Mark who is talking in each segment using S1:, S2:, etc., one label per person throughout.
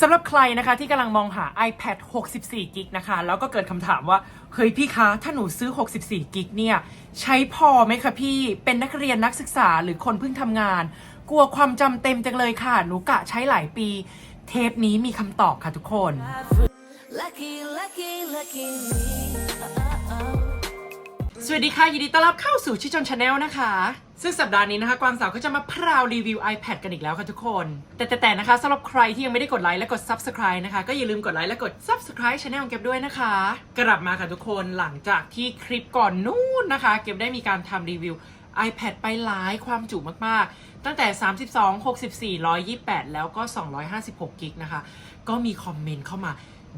S1: สำหรับใครนะคะที่กำลังมองหา iPad 64กิกนะคะ แล้วก็เกิดคำถามว่า เฮ้ยพี่คะ ถ้าหนูซื้อ 64กิกเนี่ย ใช้พอไหมคะพี่ เป็นนักเรียนนักศึกษาหรือคนเพิ่งทำงาน กลัวความจำเต็มจังเลยค่ะ หนูกะใช้หลายปี เทปนี้มีคำตอบค่ะทุกคน
S2: Lucky, lucky, lucky me. Uh-oh.
S1: สวัสดีค่ะ ยินดีต้อนรับเข้าสู่ชิชนชาแนลนะคะ ซึ่งสัปดาห์นี้นะคะกวางสาวก็จะมาพราวรีวิว iPad กันอีกแล้วค่ะทุกคน แต่แต่แต่นะคะสำหรับใครที่ยังไม่ได้กดไลค์และกด Subscribe นะคะ ก็อย่าลืมกดไลค์และกด Subscribe ช anel ของเก็บด้วยนะคะ กลับมาค่ะทุกคนหลังจากที่คลิปก่อนนู้นนะคะ เก็บได้มีการทำรีวิว iPad ไปหลายความจุมากๆ ตั้งแต่ 32 64 128 แล้วก็ 256 กิกนะคะ ก็มีคอมเมนต์เข้ามา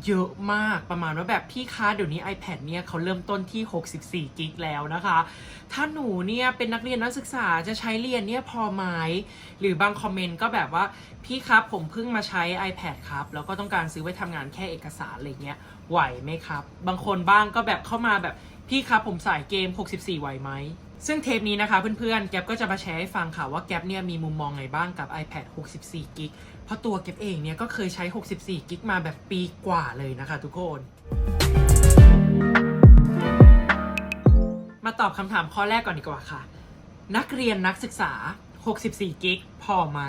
S1: เยอะมากประมาณว่าแบบพี่คะเดี๋ยวนี้ iPad เนี่ยเขาเริ่มต้นที่ 64 กิกแล้วนะคะ ถ้าหนูเนี่ยเป็นนักเรียนนักศึกษาจะใช้เรียนเนี่ยพอไหมหรือบางคอมเมนต์ก็แบบว่า พี่ครับผมเพิ่งมาใช้ iPad ครับ แล้วก็ต้องการซื้อไว้ทำงานแค่เอกสารอะไรเงี้ยไหวไหมครับ บางคนบ้างก็แบบเข้ามาแบบพี่ครับผมสายเกม 64 ไหวไหม ซึ่งเทปนี้นะคะเพื่อนๆ แก๊ปก็จะมาแชร์ให้ฟังค่ะว่าแก๊ปเนี่ยมีมุมมองไงบ้างกับ iPad 64กิกเพราะตัวแก๊ปเองเนี่ยก็เคยใช้ 64กิกมาแบบปีกว่าเลยนะคะทุกคน มาตอบคำถามข้อแรกก่อนดีกว่าค่ะ นักเรียนนักศึกษา 64กิกพอไหม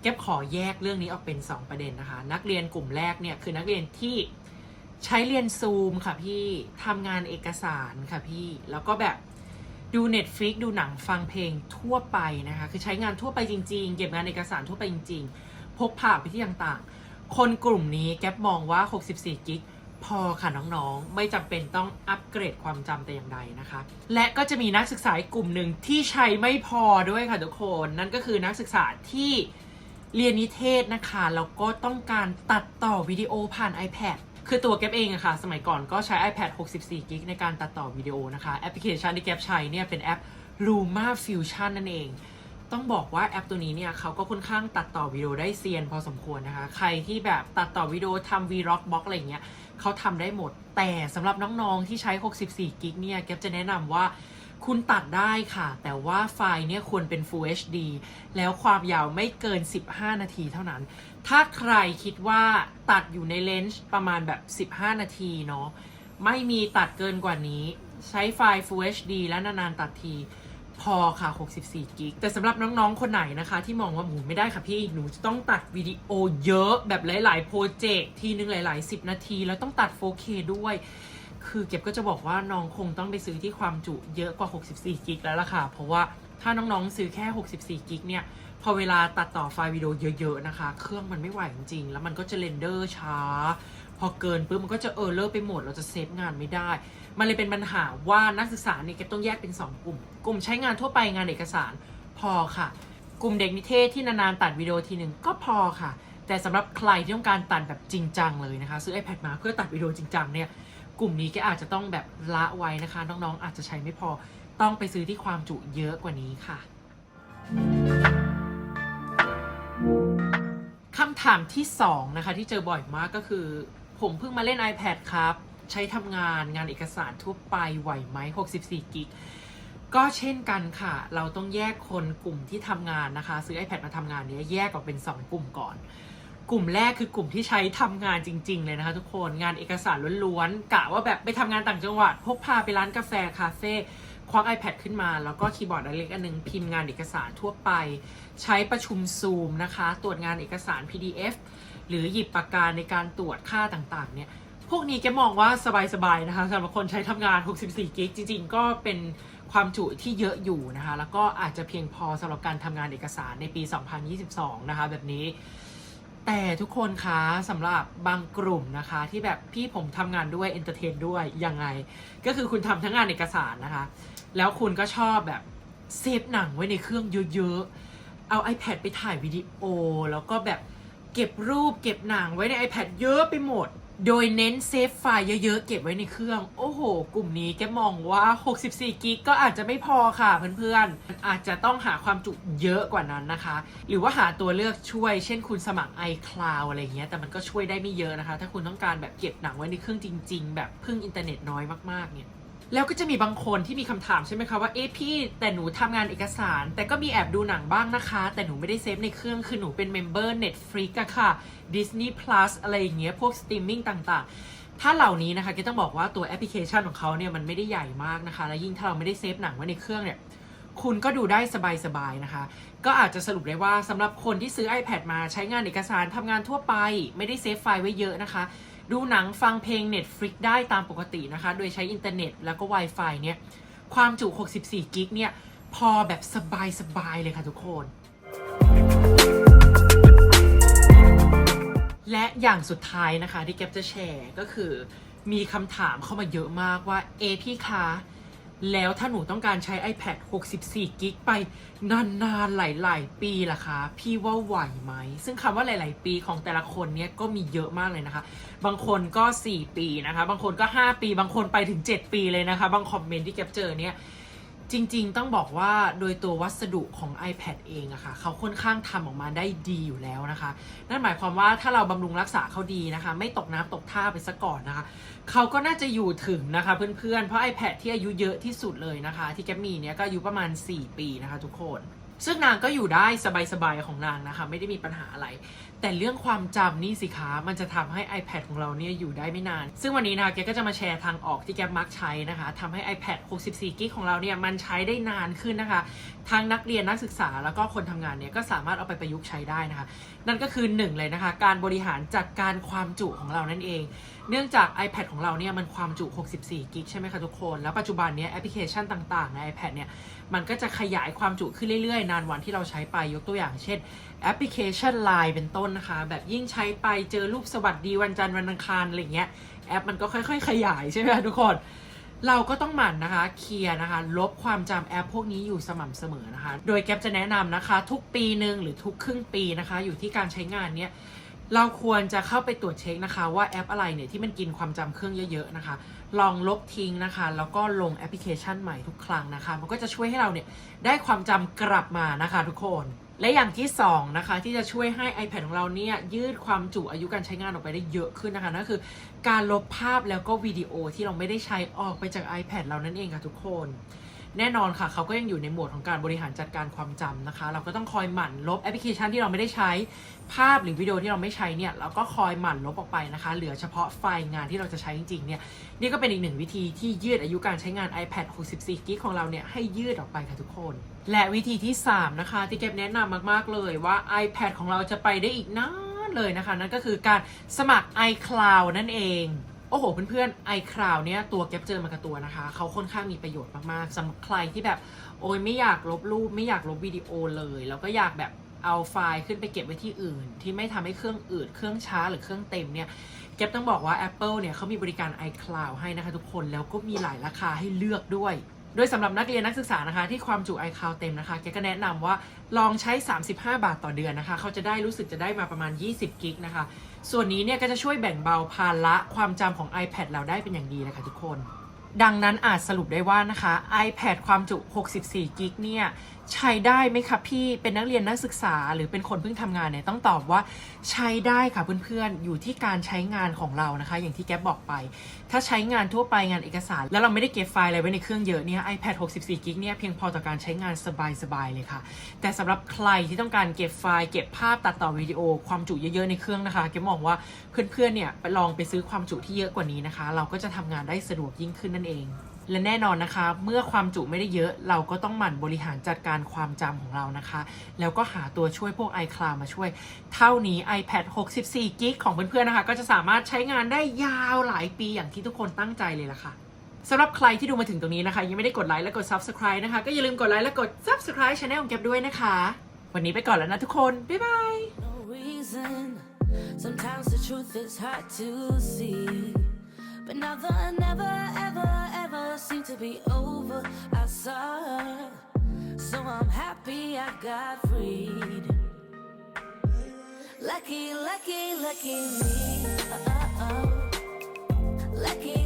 S1: แก๊ปขอแยกเรื่องนี้ออกเป็น 2 ประเด็นนะคะ นักเรียนกลุ่มแรกเนี่ยคือนักเรียนที่ใช้เรียนซูมค่ะพี่ทำงานเอกสารค่ะพี่ แล้วก็แบบ ดู Netflix ดูหนังฟังเพลงทั่วไปนะคะ คือใช้งานทั่วไปจริง ๆ เก็บงานเอกสารทั่วไปจริง ๆ พกพาไปที่ต่างๆ คนกลุ่มนี้แก๊ปมองว่า 64 กิกพอค่ะน้องๆ ไม่จำเป็นต้องอัปเกรดความจำแต่อย่างใดนะคะ และก็จะมีนักศึกษาอีกกลุ่มหนึ่งที่ใช้ไม่พอด้วยค่ะทุกคน นั่นก็คือนักศึกษาที่เรียนนิเทศนะคะ แล้วก็ต้องการตัดต่อวิดีโอผ่าน iPad คือตัวแก๊ปเองอะค่ะ สมัยก่อนก็ใช้ iPad 64กิกในการตัดต่อวิดีโอนะคะ แอปพลิเคชันที่แก๊ปใช้เนี่ยเป็นแอป Luma Fusion นั่นเอง ต้องบอกว่าแอปตัวนี้เนี่ยเขาก็ค่อนข้างตัดต่อวิดีโอได้เซียนพอสมควรนะคะ ใครที่แบบตัดต่อวิดีโอทำ Vlog Box อะไรเงี้ยเขาทำได้หมด แต่สำหรับน้องๆที่ใช้ 64กิกเนี่ยแกปจะแนะนำว่า คุณตัดได้ค่ะ แต่ว่าไฟล์เนี่ยควรเป็น Full HD แล้วความยาวไม่เกิน 15 นาทีเท่านั้น ถ้าใครคิดว่าตัดอยู่ในเลนส์ประมาณแบบ 15 นาทีเนาะ ไม่มีตัดเกินกว่านี้ ใช้ไฟล์ Full HD และนานๆตัดที พอค่ะ 64 กิก แต่สำหรับน้องๆ คนไหนนะคะ ที่มองว่าหมูไม่ได้ค่ะพี่ หนูจะต้องตัดวิดีโอเยอะแบบหลายๆ โปรเจกต์ทีนึงหลาย ๆ 10 นาที แล้วต้องตัด 4K ด้วย คือเก็บก็จะบอกว่าน้องคงต้องไปซื้อที่ความจุเยอะกว่า 64 กิกแล้วล่ะค่ะ เพราะว่าถ้าน้องๆซื้อแค่ 64 กิกเนี่ย พอเวลาตัดต่อไฟล์วิดีโอเยอะๆนะคะ เครื่องมันไม่ไหวจริงๆ แล้วมันก็จะเรนเดอร์ช้า พอเกินปุ๊บมันก็จะเออร์เลอร์ไปหมด เราจะเซฟงานไม่ได้ มันเลยเป็นปัญหาว่านักศึกษาเนี่ยเก็บต้องแยกเป็น 2 กลุ่ม กลุ่มใช้งานทั่วไปงานเอกสารพอค่ะ กลุ่มเด็กนิเทศที่นานๆตัดวิดีโอทีหนึ่งก็พอค่ะ แต่สำหรับใครที่ต้องการตัดแบบจริงจังเลยนะคะ ซื้อ iPad มาเพื่อตัดวิดีโอจริงจังเนี่ย กลุ่มนี้ก็อาจจะต้องแบบละไว้นะคะ น้องๆ อาจจะใช้ไม่พอต้องไปซื้อที่ความจุเยอะกว่านี้ค่ะคำถามที่2นะคะที่เจอบ่อยมากก็คือ ผมเพิ่งมาเล่น iPad ครับ ใช้ทำงานงานเอกสารทั่วไปไหวไหม64 กิกก็เช่นกันค่ะ เราต้องแยกคนกลุ่มที่ทำงานนะคะ ซื้อ iPad มาทำงานเนี้ยแยกออกเป็น 2 กลุ่มก่อน กลุ่มแรกคือกลุ่มที่ใช้ทำงานจริง ๆ เลยนะคะทุกคนงานเอกสารล้วนๆกะว่าแบบไปทำงานต่างจังหวัด พกพาไปร้านกาแฟคาเฟ่ควัก iPad ขึ้นมา แล้วก็คีย์บอร์ดอันเล็กอันนึง พิมพ์งานเอกสารทั่วไป ใช้ประชุมซูมนะคะ ตรวจงานเอกสาร PDF หรือหยิบปากกาในการตรวจค่าต่างๆ เนี่ย พวกนี้แกมองว่าสบายๆนะคะสำหรับคนใช้ทำงาน 64 กิกจริง ๆ ก็เป็นความจุที่เยอะอยู่นะคะ แล้วก็อาจจะเพียงพอสำหรับการทำงานเอกสารในปี 2022 นะคะ แบบนี้ แต่ทุกคนคะสำหรับบางกลุ่มนะคะ ที่แบบพี่ผมทำงานด้วยเอนเตอร์เทนด้วยยังไง ก็คือคุณทำทั้งงานเอกสารนะคะ แล้วคุณก็ชอบแบบเซฟหนังไว้ในเครื่องเยอะๆ เอา iPad ไปถ่ายวิดีโอ แล้วก็แบบเก็บรูปเก็บหนังไว้ใน iPad เยอะไปหมด โดยเน้นเซฟไฟล์เยอะๆ เก็บไว้ในเครื่อง โอ้โห กลุ่มนี้แกมองว่า 64 กิกก็อาจจะไม่พอค่ะเพื่อนๆ อาจจะต้องหาความจุเยอะกว่านั้นนะคะ หรือว่าหาตัวเลือกช่วย เช่นคุณสมัคร iCloud อะไรเงี้ย แต่มันก็ช่วยได้ไม่เยอะนะคะ ถ้าคุณต้องการแบบเก็บหนังไว้ในเครื่องจริง ๆ แบบพึ่งอินเทอร์เน็ตน้อยมากๆเนี่ย แล้วก็จะมีบางคนที่มีคำถามใช่ไหมคะว่าเอ๊ะพี่แต่หนูทำงานเอกสาร แต่ก็มีแอบดูหนังบ้างนะคะ แต่หนูไม่ได้เซฟในเครื่องคือหนูเป็นเมมเบอร์ Netflix อะค่ะ Disney Plus อะไรอย่างเงี้ยพวกสตรีมมิ่งต่างๆ ถ้าเหล่านี้นะคะก็ต้องบอกว่าตัวแอปพลิเคชันของเขาเนี่ยมันไม่ได้ใหญ่มากนะคะ และยิ่งถ้าเราไม่ได้เซฟหนังไว้ในเครื่องเนี่ยคุณก็ดูได้สบายๆนะคะ ก็อาจจะสรุปได้ว่าสำหรับคนที่ซื้อ iPad มาใช้งานเอกสารทำงานทั่วไป ไม่ได้เซฟไฟล์ไว้เยอะนะคะ ดูหนังฟังเพลง Netflix ได้ตามปกตินะคะ โดยใช้อินเทอร์เน็ตแล้วก็ Wi-Fi เนี่ย ความจุ 64 กิกเนี่ย พอแบบสบายๆเลยค่ะทุกคน และอย่างสุดท้ายนะคะที่แกปจะแชร์ก็คือมีคำถามเข้ามาเยอะมากว่า เอพี่คะ แล้วถ้าหนูต้องการใช้ iPad 64กิกไปนานๆ หลาย ๆ ปีล่ะคะ พี่ว่าไหวไหม ซึ่งคำว่าหลาย ๆ ปีของแต่ละคนเนี่ยก็มีเยอะมากเลยนะคะ บางคนก็ 4 ปีนะคะ บางคนก็ 5 ปี บางคนไปถึง 7 ปีเลยนะคะ บางคอมเมนต์ที่แกปเจอเนี่ย จริงๆ ต้องบอกว่าโดยตัววัสดุของ iPad เองอะค่ะเขาค่อนข้างทำออกมาได้ดีอยู่แล้วนะคะ นั่นหมายความว่าถ้าเราบำรุงรักษาเขาดีนะคะ ไม่ตกน้ำตกท่าไปซะก่อนนะคะเขาก็น่าจะอยู่ถึงนะคะเพื่อนๆ เพราะ iPad ที่อายุเยอะที่สุดเลยนะคะ ที่แกมีเนี่ยก็อายุประมาณ 4 ปีนะคะทุกคน ซึ่งนางก็อยู่ได้สบายๆของนางนะคะ ไม่ได้มีปัญหาอะไร แต่เรื่องความจำนี่สิคะมันจะทำให้ iPad ของเราเนี่ยอยู่ได้ไม่นาน ซึ่งวันนี้นะแกก็จะมาแชร์ทางออกที่แกมักใช้นะคะทำให้ iPad 64กิกของเราเนี่ยมันใช้ได้นานขึ้นนะคะทั้งนักเรียนนักศึกษาแล้วก็คนทำงานเนี่ยก็สามารถเอาไปประยุกต์ใช้ได้นะคะ นั่นก็คือหนึ่งเลยนะคะ การบริหารจัดการความจุของเรานั่นเอง เนื่องจาก iPad ของเราเนี่ยมันความจุ 64 กิกใช่ไหมคะทุกคน แล้วปัจจุบันเนี้ยแอปพลิเคชันต่างๆใน iPad เนี่ยมันก็จะขยายความจุขึ้นเรื่อยๆนานวันที่เราใช้ไปยกตัวอย่างเช่นแอปพลิเคชัน Line เป็นต้นนะคะ แบบยิ่งใช้ไปเจอรูปสวัสดีวันจันทร์วันอังคารอะไรเงี้ยแอปมันก็ค่อย ๆ ขยายใช่ไหมคะทุกคน เราก็ต้องหมั่นนะคะเคลียร์นะคะ ลบความจำแอปพวกนี้อยู่สม่ำเสมอนะคะ โดยแกปจะแนะนำนะคะ ทุกปีหนึ่งหรือทุกครึ่งปีนะคะ อยู่ที่การใช้งานเนี้ย เราควรจะเข้าไปตรวจเช็คนะคะว่าแอปอะไรเนี่ยที่มันกินความจำเครื่องเยอะๆนะคะ ลองลบทิ้งนะคะ แล้วก็ลงแอปพลิเคชันใหม่ทุกครั้งนะคะ มันก็จะช่วยให้เราเนี่ยได้ความจำกลับมานะคะทุกคนและอย่างที่สองนะคะที่จะช่วยให้ iPad ของเราเนี่ยยืดความจุอายุการใช้งานออกไปได้เยอะขึ้นนะคะนั่นคือการลบภาพแล้วก็วิดีโอที่เราไม่ได้ใช้ออกไปจาก iPad เรานั่นเองค่ะทุกคน แน่นอนค่ะ เขาก็ยังอยู่ในโหมดของการบริหารจัดการความจำนะคะ เราก็ต้องคอยหมั่นลบแอปพลิเคชันที่เราไม่ได้ใช้ภาพหรือวิดีโอที่เราไม่ใช้เนี่ยเราก็คอยหมั่นลบออกไปนะคะ เหลือเฉพาะไฟล์งานที่เราจะใช้จริงๆเนี่ยนี่ก็เป็นอีกหนึ่งวิธีที่ยืดอายุการใช้งาน iPad 64กิกของเราเนี่ยให้ยืดออกไปค่ะทุกคน และวิธีที่ 3 นะคะ ที่เก็บแนะนำมากๆเลยว่า iPad ของเราจะไปได้อีกนานเลยนะคะ นั่นก็คือการสมัคร iCloud นั่นเอง โอ้โห เพื่อนๆ iCloud เนี่ยตัวแก๊ปเจอมากับตัวนะคะ เขาค่อนข้างมีประโยชน์มากๆสำหรับใครที่แบบโอ้ยไม่อยากลบรูป ไม่อยากลบวิดีโอเลย แล้วก็อยากแบบเอาไฟล์ขึ้นไปเก็บไว้ที่อื่น ที่ไม่ทำให้เครื่องอืดเครื่องช้าหรือเครื่องเต็มเนี่ยแก๊ปต้องบอกว่า Apple เนี่ยเขามีบริการ iCloud ให้นะคะทุกคนแล้วก็มีหลายราคาให้เลือกด้วย โดยสำหรับนักเรียนนักศึกษานะคะที่ความจุ iCloud เต็มนะคะแกก็แนะนำว่าลองใช้ 35 บาทต่อเดือนนะคะ เขาจะได้รู้สึกจะได้มาประมาณ 20 กิกนะคะ ส่วนนี้เนี่ยก็จะช่วยแบ่งเบาภาระความจำของ iPad เราได้เป็นอย่างดีเลยค่ะทุกคน ดังนั้นอาจสรุปได้ว่านะคะ iPad ความจุ 64 กิกเนี่ยใช้ได้ไหมคะพี่ เป็นนักเรียนนักศึกษา หรือเป็นคนเพิ่งทำงานเนี่ยต้องตอบว่าใช้ได้ค่ะเพื่อนๆ อยู่ที่การใช้งานของเรานะคะ อย่างที่แก๊ปบอกไป ถ้าใช้งานทั่วไปงานเอกสาร แล้วเราไม่ได้เก็บไฟล์อะไรไว้ในเครื่องเยอะเนี่ย iPad 64 กิกเนี่ยเพียงพอต่อการใช้งานสบายๆเลยค่ะ แต่สำหรับใครที่ต้องการเก็บไฟล์เก็บภาพตัดต่อวิดีโอ ความจุเยอะๆในเครื่องนะคะแกมองว่าเพื่อนๆเนี่ยไปลองไปซื้อความจุที่เยอะกว่านี้นะคะ เราก็จะทำงานได้สะดวกยิ่งขึ้นนั่นเอง และแน่นอนนะคะ เมื่อความจุไม่ได้เยอะเราก็ต้องหมั่นบริหารจัดการความจำของเรานะคะ แล้วก็หาตัวช่วยพวก iCloud มาช่วย เท่านี้ iPad 64กิกของเพื่อนๆนะคะ ก็จะสามารถใช้งานได้ยาวหลายปีอย่างที่ทุกคนตั้งใจเลยล่ะค่ะสำหรับใครที่ดูมาถึงตรงนี้นะคะ ยังไม่ได้กดไลค์และกด Subscribe นะคะ ก็อย่าลืมกดไลค์และกด Subscribe Channel ของแก็บด้วยนะคะ วันนี้ไปก่อนแล้วนะทุกคน บ๊ายบาย
S2: Sometimes the truth is hard to see. But now the never, never. To be over. I saw her. So I'm happy I got freed. Lucky, lucky, lucky me. Uh-oh. Lucky